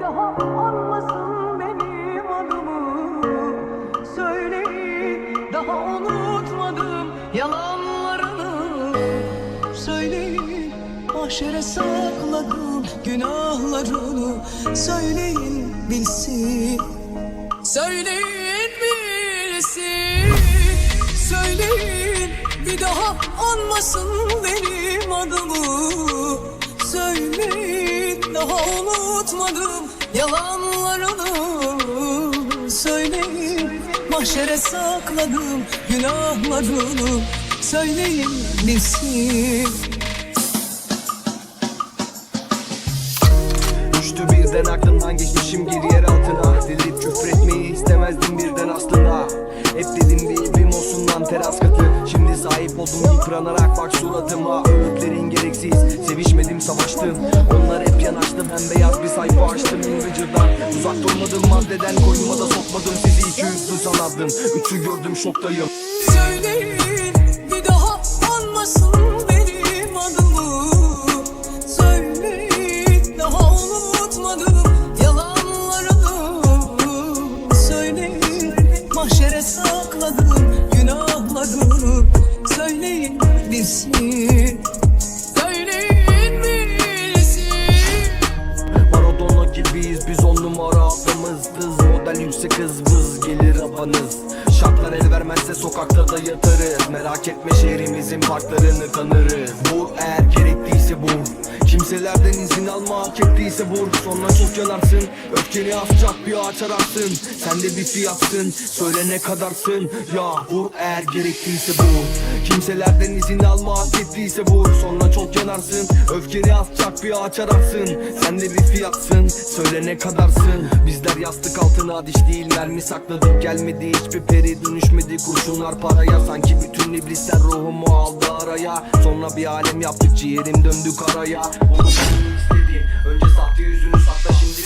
Daha unutmadım yalanlarını. Söyleyin mahşere sakladım günahlarını. Söyleyin bilsin Söyleyin bilsin. Söyleyin bir daha anmasın benim adımı. Söyleyin daha unutmadım yalanlarını Söyleyin mahşere sakladım günahlarını Söyleyin bilsin. Düştü birden aklımdan geçmişim gir yer altına. Delirip küfretmeyi istemezdim birden aslında Hep dedim bir ibim olsun lan teras katı. Şimdi sahip oldum yıpranarak bak suratıma Öğütlerin gereksiz. Sevişmedim savaştım. Onlar hep yanaştı ben beyaz bir sayfa açtım İngilizce'den Uzak durmadım maddeden koynuma da sokmadım. Sizi iki yüzlü sanardım. Üçü gördüm şoktayım. Söyleyin bir daha anmasın Bilsin Söyleyin biz on numara adamız Dız model yüksek hız gelir abanız. Şartlar el vermezse sokakta da yatarız. Merak etme şehrimizin parklarını tanırız. Vur eğer gerekliyse vur Kimselerden izin alma hak ettiyse vur. Sonra çok yanarsın Öfkeni asacak bir ağaç Sen de bir fiyatsın Söyle ne kadarsın. Ya vur eğer gerekliyse vur Kimselerden izin alma hak ettiyse vur. Sonra çok yanarsın Öfkeni asacak bir ağaç ararsın. Sen de bir fiyatsın Söyle ne kadarsın. Bizler yastık altına diş değil Mermi sakladık. Gelmedi hiçbir peri Dönüşmedi kurşunlar paraya. Sanki bütün iblisler ruhumu aldı araya. Sonra bir alem yaptık ciğerim döndü karaya. Bunu istedi. Önce sahte yüzünü sakla şimdi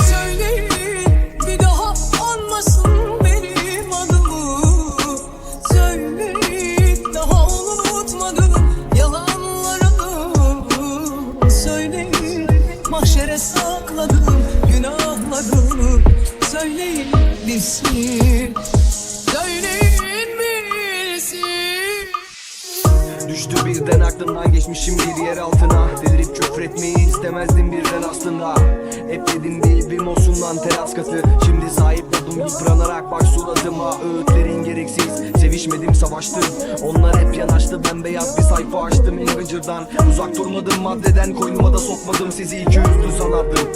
mahşere sakladım günahlarını Söyleyin bilsin Söyleyin bilsin. Düştü birden aklımdan geçmişim bir yer altına. Delirip küfür etmeyi istemezdim birden aslında. Hep dedim bir ibim olsun lan teras katı. Şimdi sahip oldum yıpranarak bak suratıma. Öğütlerin gereksiz sevişmedim savaştım Onlar hep yanaştı ben beyaz bir sayfa açtım Ingıcır'dan Uzak durmadım maddeden koynuma da sokmadım. Sizi iki yüzlü sanardım